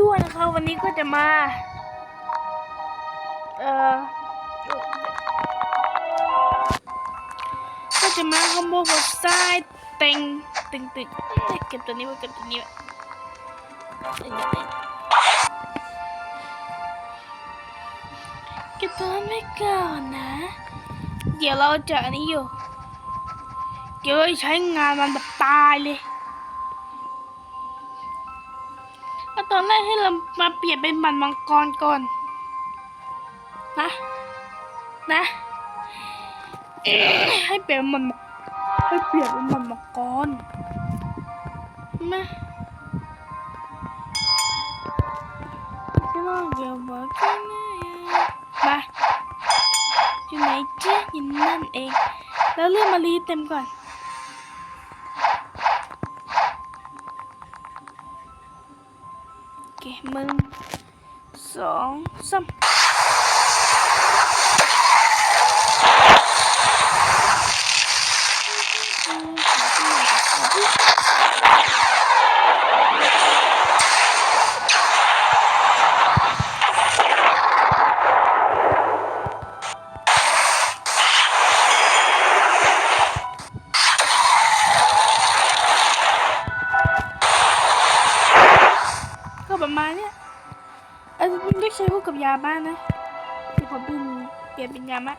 ด้วยนะคะวันนี้ก็จะมา เอ่อ ก็จะมาคอมโบกับทรายเต็งตึงตึงเก็บตัวนี้ไว้เก็บตัวนี้ไว้เก็บตัวนั้นไว้ก่อนนะ เดี๋ยวเราจะอันนี้อยู่ เดี๋ยวใช้งานมันแบบตายเลย ตอนแรกให้เรามาเปลี่ยนเป็นมันมังกรก่อน นะ นะให้เปลี่ยนมันให้เปลี่ยนเป็นมันมังกรมาจะลองเดี๋ยวบอกกันนะมาอยู่ไหนเจ๊ยินนั่นเอง แล้วเรื่องมารีเต็มก่อน สอ ยาบ้านนะที่ผมเป็นเปลี่ยนเป็นยามะ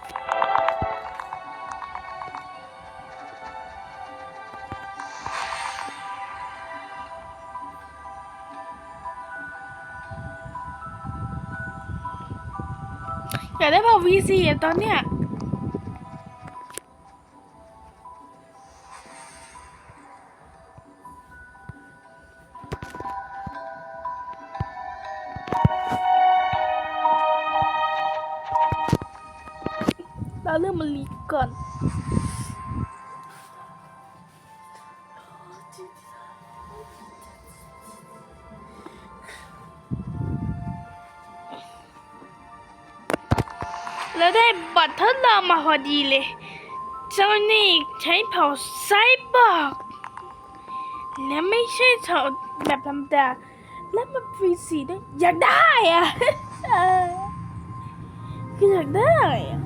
อยากได้เผ่า V4 อะตอนเนี้ย ราเริ่มมาลีกก่อนแล้วได้บัตรทดลองมาพอดีเลย เจ้านี่ใช้เผาไซบอร์กและไม่ใช่เผาแบบธรรมดา แล้วมันฟรีสีได้ยอยากได้อะเออคืออยากได้อะ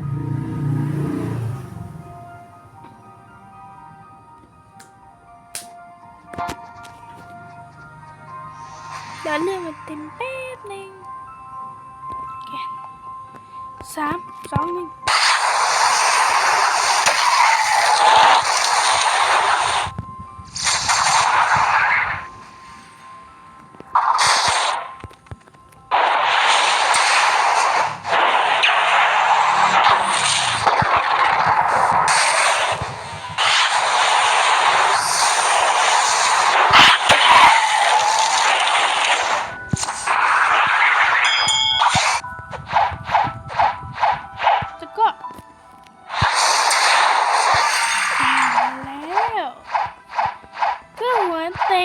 ดี๋ยวเลื่อนมันเต็มแป๊บหนึงโอเคสามสองหนึ่ง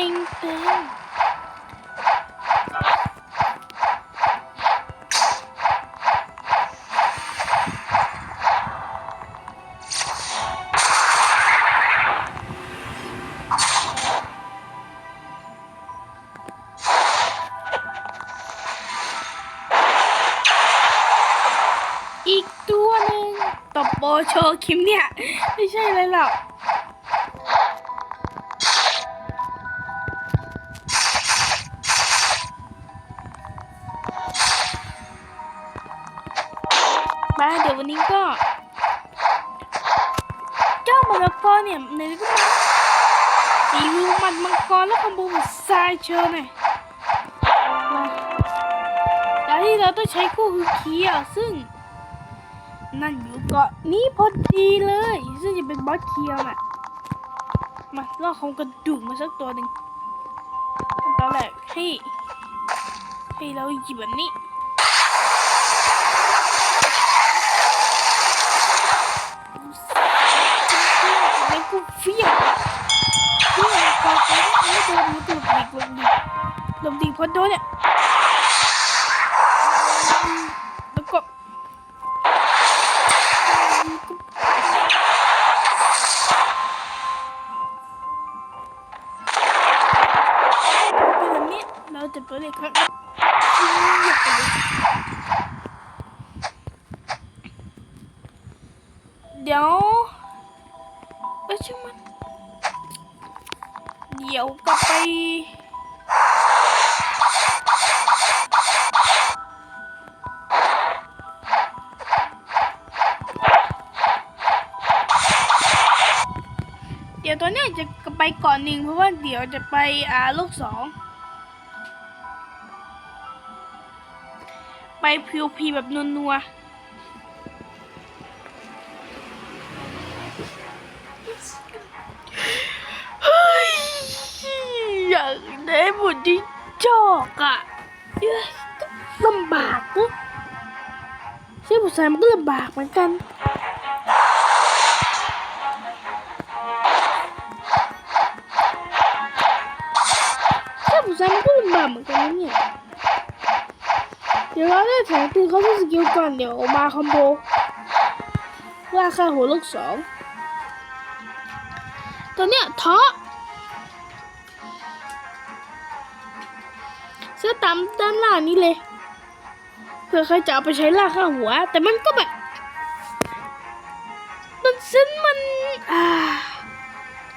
งเต็งอีกตัวหนึ่งตบโบโชว์คิมเนี่ย ไม่ใช่เลยหรอก เดี๋ยววันนี้ก็ เจ้ามังกรเนี่ยในนี้ก็มารีวิวมันมังกรแล้วคอมโบกับทรายเชิญหน่อยแล้วที่เราต้องใช้คู่คือเคียร์ซึ่ง นั่นอยู่เกาะนี้พอดีเลย ซึ่งจะเป็นบอสเคียวน่ะมาล่อของกระดูกมาสักตัวหนึ่งตอนแรกให้ให้เราหยิบแบบนี้ เฟี้ยงเฟี้ยงก่อนไม่โดนมันหลบดีหลบดีหลมดีพอโดนเนี่ย หนึ่งเพราะว่าเดี๋ยวจะไปอ่าลูกสองไปพิวพีแบบนัวๆเฮ้ยอยากได้บทที่จอกอะก็ลำบากนะใช่ผู้ชายมันก็ลำบากเหมือนกัน ใช่ผู้ชายมันก็ลำบากเหมือนกันนะเนี่ย เดี๋ยวเราได้แถมตีเขาที่สกิลก่อนเดี๋ยวมาคอมโบราคาหัวลูกสองตอนเนี้ยท้อเสื้อตามด้านล่างนี้เลยเผื่อใครจะเอาไปใช้ล่าค่าหัว แต่มันก็แบบมันเส้นมันอ่า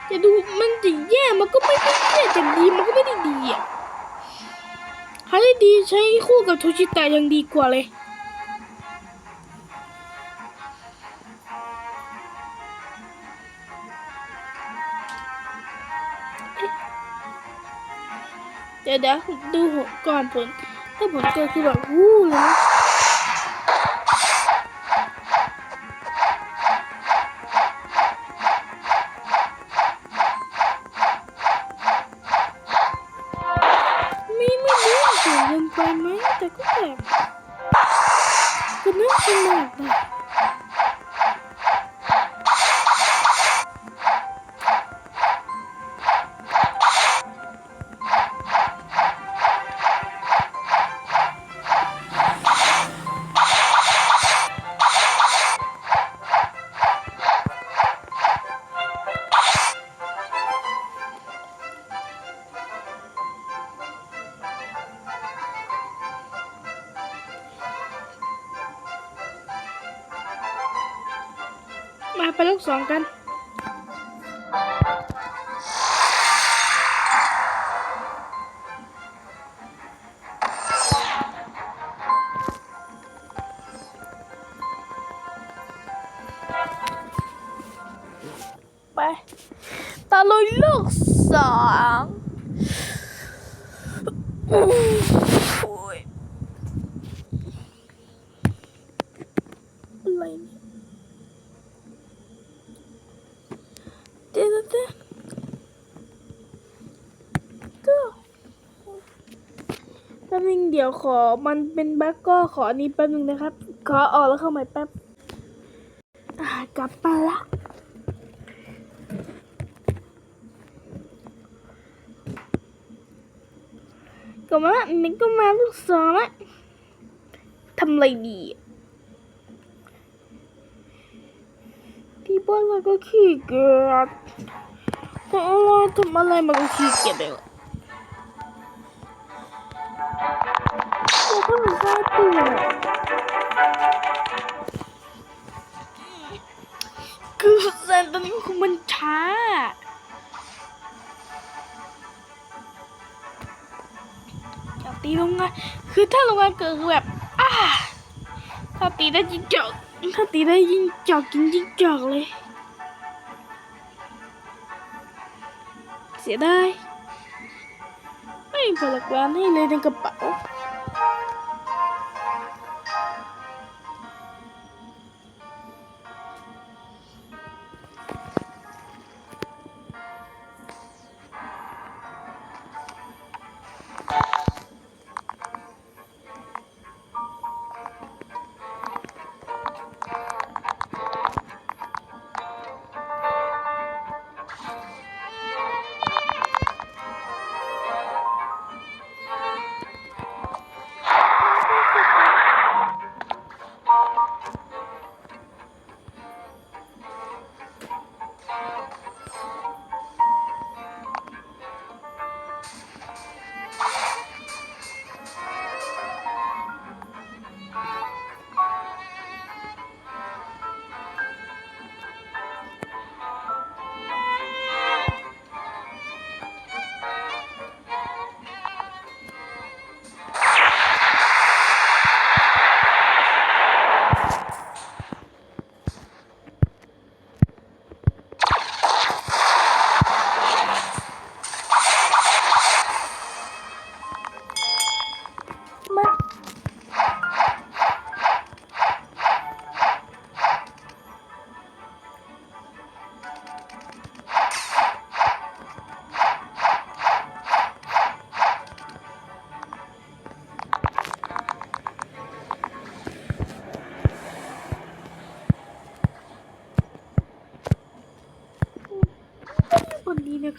จะดูมันจะแย่มันก็ไม่ได้แย่จะดีมันก็ไม่ได้ดีอะถ้าได้ดีใช้คู่กับโทชิตะยังดีกว่าเลยเดี๋ยวเดี๋ยวดูหัวก่อนผลถ้าผลเกิดคือแบบวู้เลยนะ มาไปลูกสองกัน เดี๋ยวเดี๋ยวเดี๋ยวแป๊บนึงเดี๋ยวขอมันเป็นบั๊กก็ขออันนี้แป๊บนึงนะครับ ขอออกแล้วเข้าใหม่แป๊บกลับมาละก็มาละนี่ก็มาลูกสองละทำไรดีที่บ้านเราก็ขี้เกียจ แต่เราทำอะไรมันก็ขี้เกียจเลยอะเราก็ไม่ได้ตัวคือแซนตอนนี้คือมันช้าอยากตีโรงงานคือถ้าโรงงานเกิดคือแบบอ่าถ้าตีได้ยิงจอกถ้าตีได้ยิงจอกกินยิงจอกเลย เสียดายไม่มีพลังงานให้เลยในกระเป๋า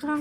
ครั้ง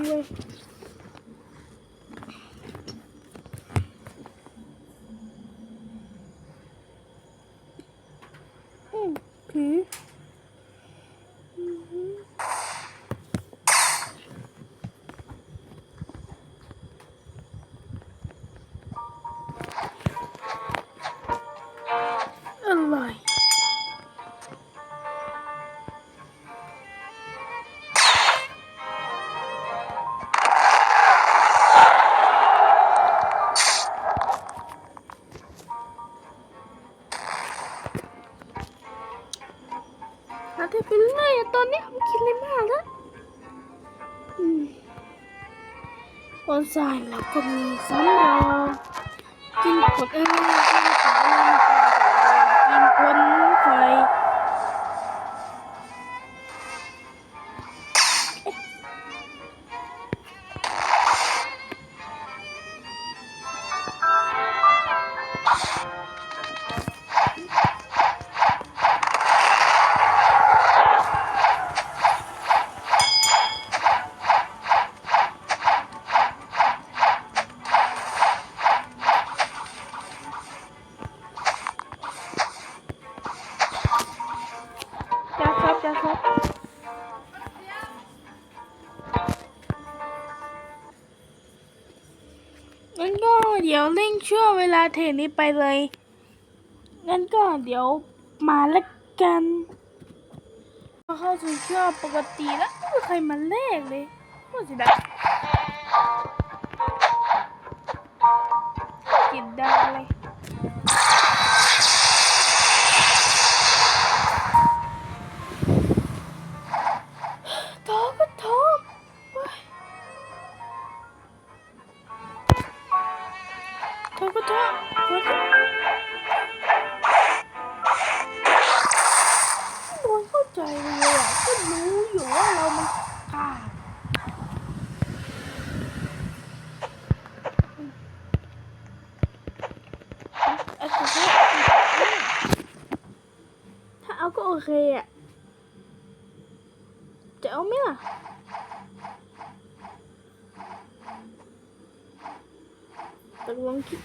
เธอไปเรื่อยอะตอนนี้ผมคิดเลยมากแล้วอืมบนสายเราก็มีสำรองกินกินผลอะไร ช่วงเวลาเทนี้ไปเลย งั้นก็เดี๋ยวมาละกันพอเข้าสู่ช่วงปกติแล้วไม่มีใครมาเลขเลยพูดสินะกิ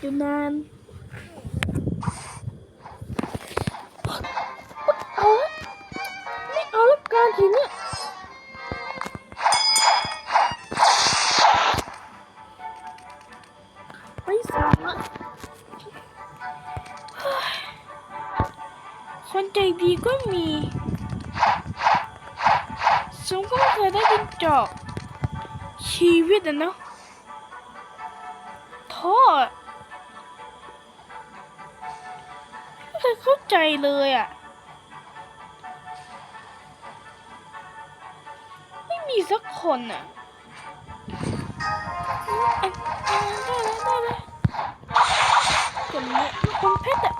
กลงคิดอยู่นานเอาละไม่เอาละการทีเใจเลยอะ่ะ ไม่มีสักคนอะ่ะอะได้เลยได้เลยจนนี่ยคนเพชรอะ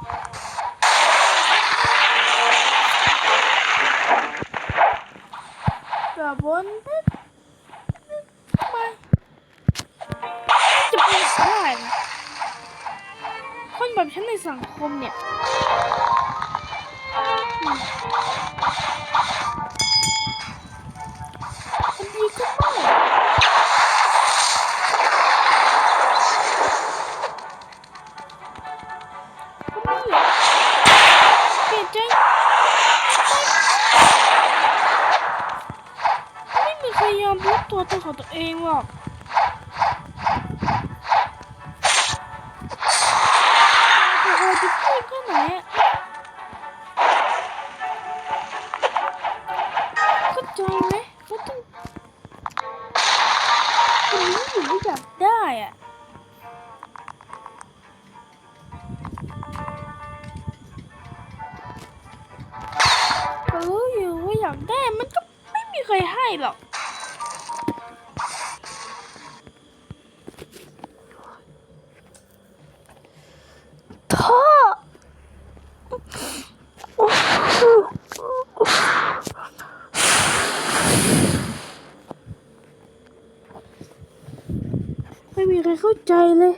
กับบนเพชร ใครเข้าใจเลย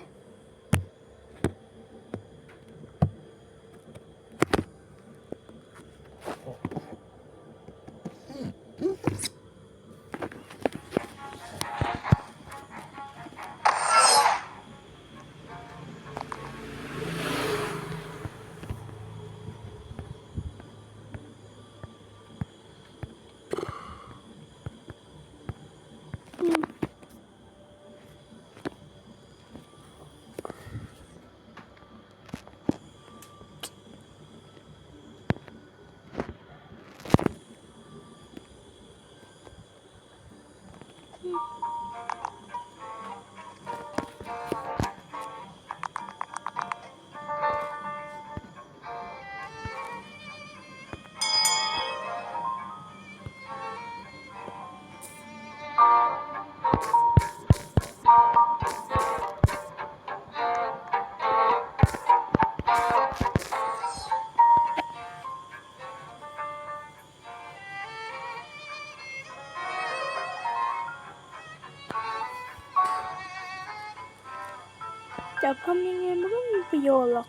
จะทำยังไงมันก็มีประโยชน์หรอก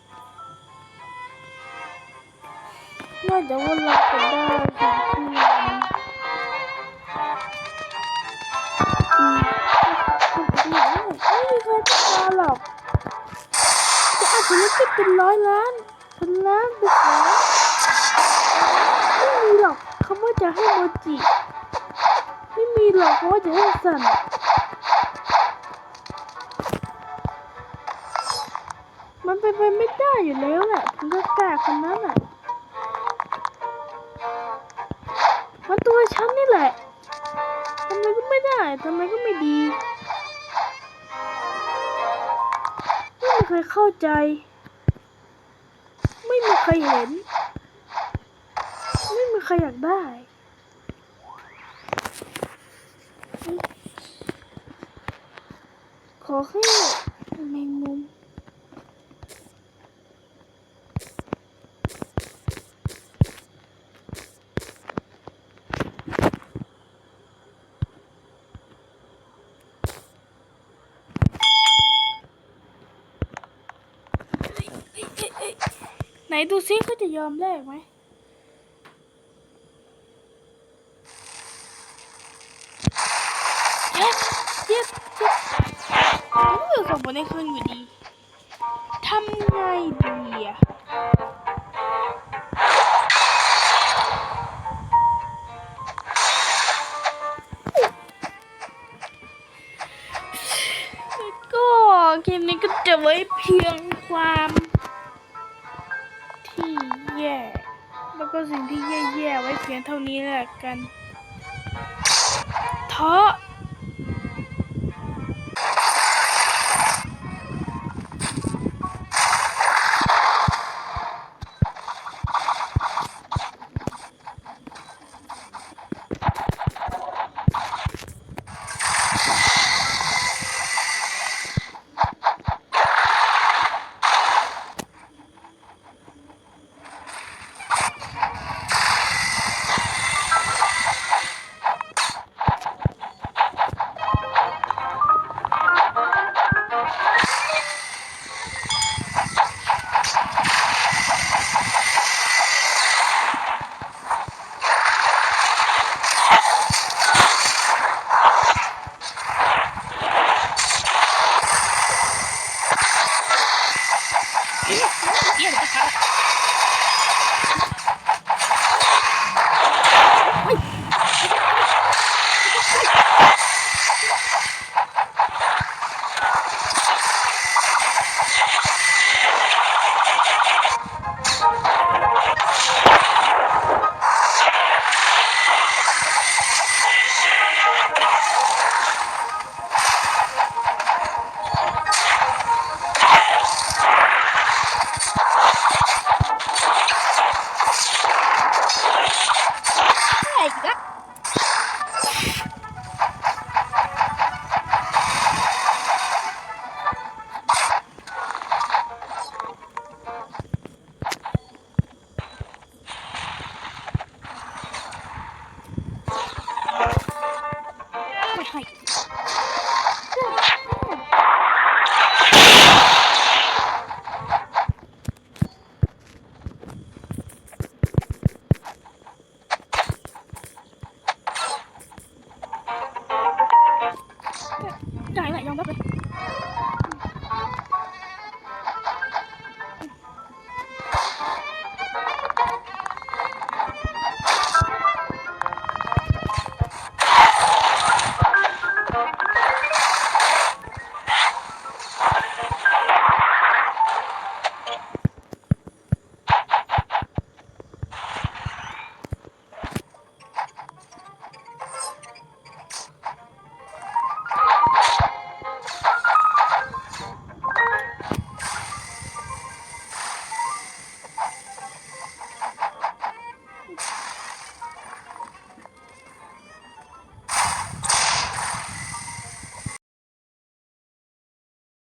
นอกจากว่าเราจะได้สิ่งที่มันอืมไม่มีใครต้องการหรอกจะอาจจะไม่ใช่เป็นร้อยล้านพันล้านเป็นแสนไม่มีหรอกคำว่าจะให้โมจิไม่มีหรอกคำว่าจะให้สั่น เป็นไปไม่ได้อยู่แล้วแหละถึงจะกล้าคนนั้นแหละมันตัวฉันนี่แหละทำไมก็ไม่ได้ทำไมก็ไม่ดีไม่มีใครเข้าใจ ไม่มีใครเห็น ไม่มีใครอยากได้ขอแค่แมงมุม ไหนดูซิเขาจะยอมแลกไหมเย็บเย็บเย็บเออส่งบนในเครื่องอยู่ดีทำไงดีอะก็เกมนี้ก็จะไว้เพียงความ ก็สิ่งที่แย่ๆไว้เพียงเท่านี้แหละกันท้อ